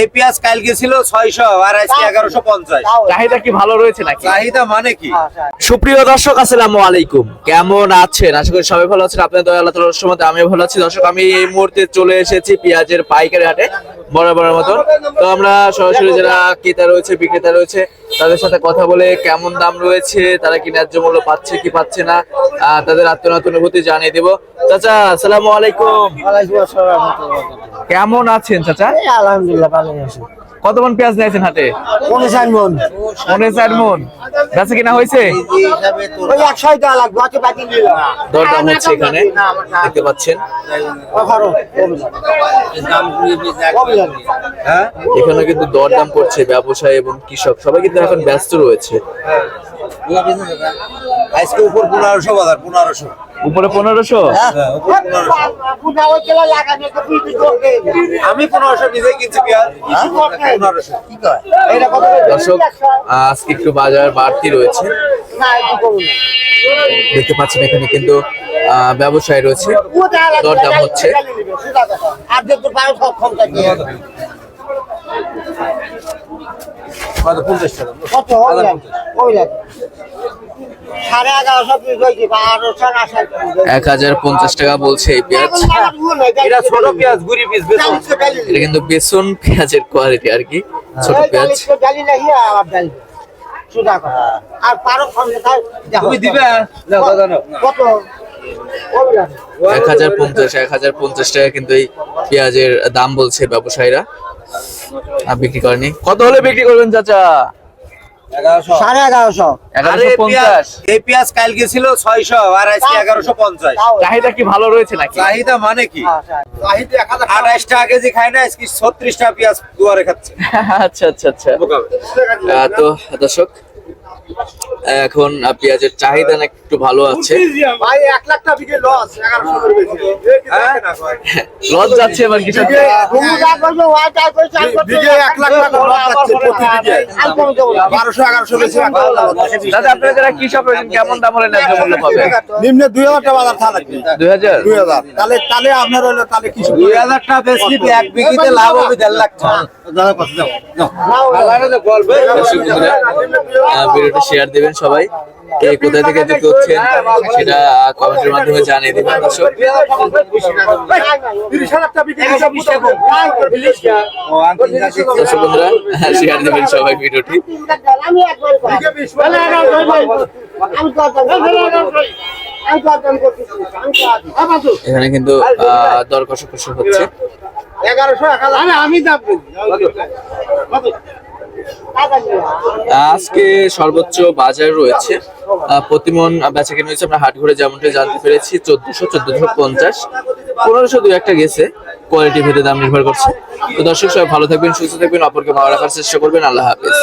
এই পেঁয়াজ কালকে ছিল ছয়শো আর আজকে এগারোশো পঞ্চাশ। চাহিদা কি ভালো রয়েছে নাকি? চাহিদা মানে কি? সুপ্রিয় দর্শক আসসালামু আলাইকুম। কেমন আছেন? আশা করি সবাই ভালো আছেন। আপনাদের দয়া আল্লাহ তাআলার সময় আমি ভালো আছি। দর্শক আমি এই মুহূর্তে চলে এসেছি পেঁয়াজের পাইকারি হাটে। বরাবর মতন। তো আমরা সরাসরি যারা ক্রেতা রয়েছে বিক্রেতা রয়েছে তাদের সাথে কথা বলে কেমন দাম রয়েছে তারা কি ন্যায্য মূল্য পাচ্ছে কি পাচ্ছে না তাদের আত্মনাত অনুভূতি জানিয়ে দেবো। চাচা আসসালামু আলাইকুম। কেমন আছেন চাচা? আলহামদুলিল্লাহ আছি। কত মন পেঁয়াজ নিয়েছেন হাতে? পনেরো চার মন। মনে চার মন। বেচা কিনা হয়েছে? দরদাম হচ্ছে এখানে দেখতে পাচ্ছেন। হ্যাঁ? এখানে কিন্তু দরদাম করছে ব্যবসায়ী এবং কৃষক। সবাই কিন্তু এখন ব্যস্ত রয়েছে। আজকে উপর পনেরোশো বাজার পনেরোশো। উপরে পনেরোশো? আমি পনেরোশো নিজেই কিনছি দর্শক আজকে একটু বাজার বাড়তি রয়েছে। দেখতে পাচ্ছেন এখানে কিন্তু আহ, ব্যবসায়ী রয়েছে। দরদাম হচ্ছে। আর দেখতে পারো সক্ষম কত? পঞ্চাশ টাকা। এক হাজার পঞ্চাশ টাকা বলছে এই পেঁয়াজ। এটা ছোট পেঁয়াজ গুড়ি পিস এটা কিন্তু বেসন পেঁয়াজের কোয়ালিটি আর কি ছোট পেঁয়াজ। আর পারো। তুমি দিবে? কত? এক হাজার পঞ্চাশ এক হাজার পঞ্চাশ টাকা কিন্তু এই পেঁয়াজের দাম বলছে ব্যবসায়ীরা। আর বিক্রি করেনি। কত হলে বিক্রি করবেন চাচা? সাড়ে এগারোশো। এগারোশো পঞ্চাশ। এই পেঁয়াজ কালকে ছিল ছয়শো আর আজকে এগারোশো পঞ্চাশ। চাহিদা কি ভালো রয়েছে নাকি? চাহিদা মানে কি? হ্যাঁ, আঠাশ টাকা। কেজি খায় না আজকে ছত্রিশ টাকা পেঁয়াজ দুয়ারে খাচ্ছে। আচ্ছা আচ্ছা আচ্ছা। তো দর্শক এখন পেঁয়াজের চাহিদা না একটু ভালো আছে। ভাই এক লাখ টাকা লস লস যাচ্ছে এবার দাদা আপনারা যারা কৃষক রয়েছেন কেমন দাম হলে ন্যায্য মূল্য পাবেন? নিম্নে দুই হাজার টাকা বাজার দুই হাজার? দুই হাজার। তাহলে তাহলে আপনার হলো তাহলে কিছু দুই হাজার টাকা বেশি এক বিঘিতে লাভ হবে দেড় লাখ টাকা। ভিডিওটা শেয়ার দিবেন। সবাই কে কোথায় থেকে যুক্ত হচ্ছেন সেটা কমেন্টের মাধ্যমে জানিয়ে দিবেন দর্শক দর্শক বন্ধুরা শেয়ার দিবেন সবাই ভিডিওটি। এখানে কিন্তু আহ, দর কষাকষি হচ্ছে এগারোশো আমি দাম। আজকে সর্বোচ্চ বাজার রয়েছে। প্রতিমন বেচা কেনা হয়েছে, আমরা হাট ঘুরে যেমনটা জানতে পেরেছি, চোদ্দশো চোদ্দশো পঞ্চাশ। পনেরোশো দু একটা গেছে কোয়ালিটি ভেদে দাম নির্ভর করছে। তো দর্শক সবাই ভালো থাকবেন, সুস্থ থাকবেন, অপরকে ভালো রাখার চেষ্টা করবেন। আল্লাহ হাফেজ।